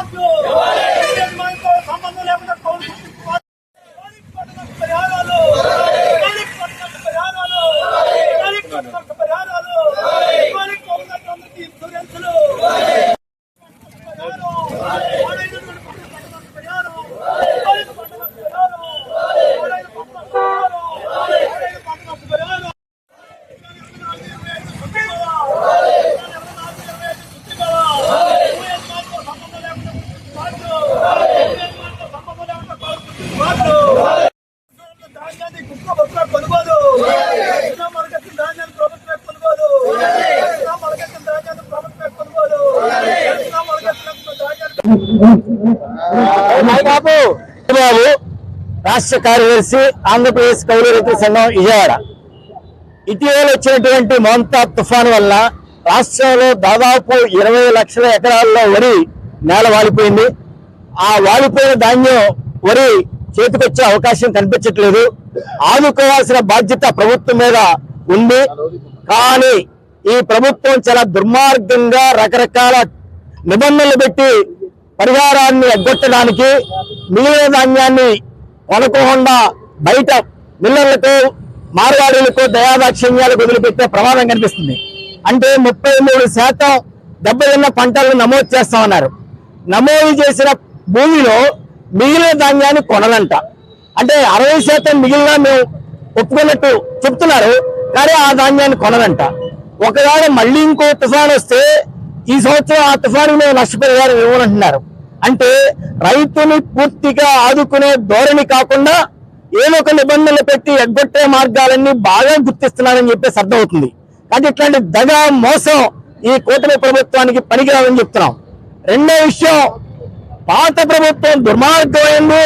¡Cambio! బాబు? బాబు? రాష్ట్ర కార్యదర్శి ఆంధ్రప్రదేశ్ కౌలు రైతుల సంఘం విజయవాడ. ఇటీవల వచ్చినటువంటి మోంతా తుఫాను వల్ల రాష్ట్రంలో దాదాపు ఇరవై లక్షల ఎకరాల్లో వరి నేల వాలిపోయింది. ఆ వాలిపోయిన ధాన్యం వరి చేతికొచ్చే అవకాశం కనిపించట్లేదు. ఆదుకోవాల్సిన బాధ్యత ప్రభుత్వం మీద ఉంది. కానీ ఈ ప్రభుత్వం చాలా దుర్మార్గంగా రకరకాల నిబంధనలు పెట్టి పరిహారాన్ని ఎగ్గొట్టడానికి మిగిలిన ధాన్యాన్ని కొనుక్కోకుండా బయట మిల్లర్లకు మార్వాడీలకు దయాదాక్షిణ్యాలకు వదిలిపెట్టే ప్రమాదం కనిపిస్తుంది. అంటే ముప్పై మూడు శాతం దెబ్బతిన్న పంటలను నమోదు చేస్తామన్నారు. నమోదు చేసిన భూమిలో మిగిలిన ధాన్యాన్ని కొనలంట. అంటే అరవై శాతం మిగిలిన మేము ఒప్పుకున్నట్టు చెప్తున్నారు కానీ ఆ ధాన్యాన్ని కొనలంట. ఒకవేళ మళ్ళీ ఇంకో తుఫాన్ వస్తే ఈ సంవత్సరం ఆ తుఫాను మేము నష్టపరిహారం ఇవ్వనంటున్నారు అంటే రైతుని పూర్తిగా ఆదుకునే ధోరణి కాకుండా ఏదో ఒక నిబంధనలు పెట్టి ఎగ్గొట్టే మార్గాలన్నీ బాగా గుర్తిస్తున్నారని చెప్పేసి అర్థమవుతుంది. కానీ ఇట్లాంటి దగ మోసం ఈ కూటమి ప్రభుత్వానికి పనికిరాదని చెప్తున్నాం. రెండో విషయం పాత ప్రభుత్వం దుర్మార్గమైంది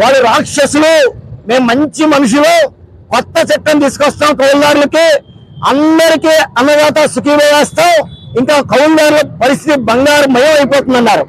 వాళ్ళు రాక్షసులు. మేము మంచి మనుషులు. కొత్త చట్టం తీసుకొస్తాం కౌలుదారులకి. అందరికీ అన్నదాత సుఖీ వేస్తాం ఇంకా కౌలుదారుల పరిస్థితి బంగారు మయం అయిపోతుందన్నారు.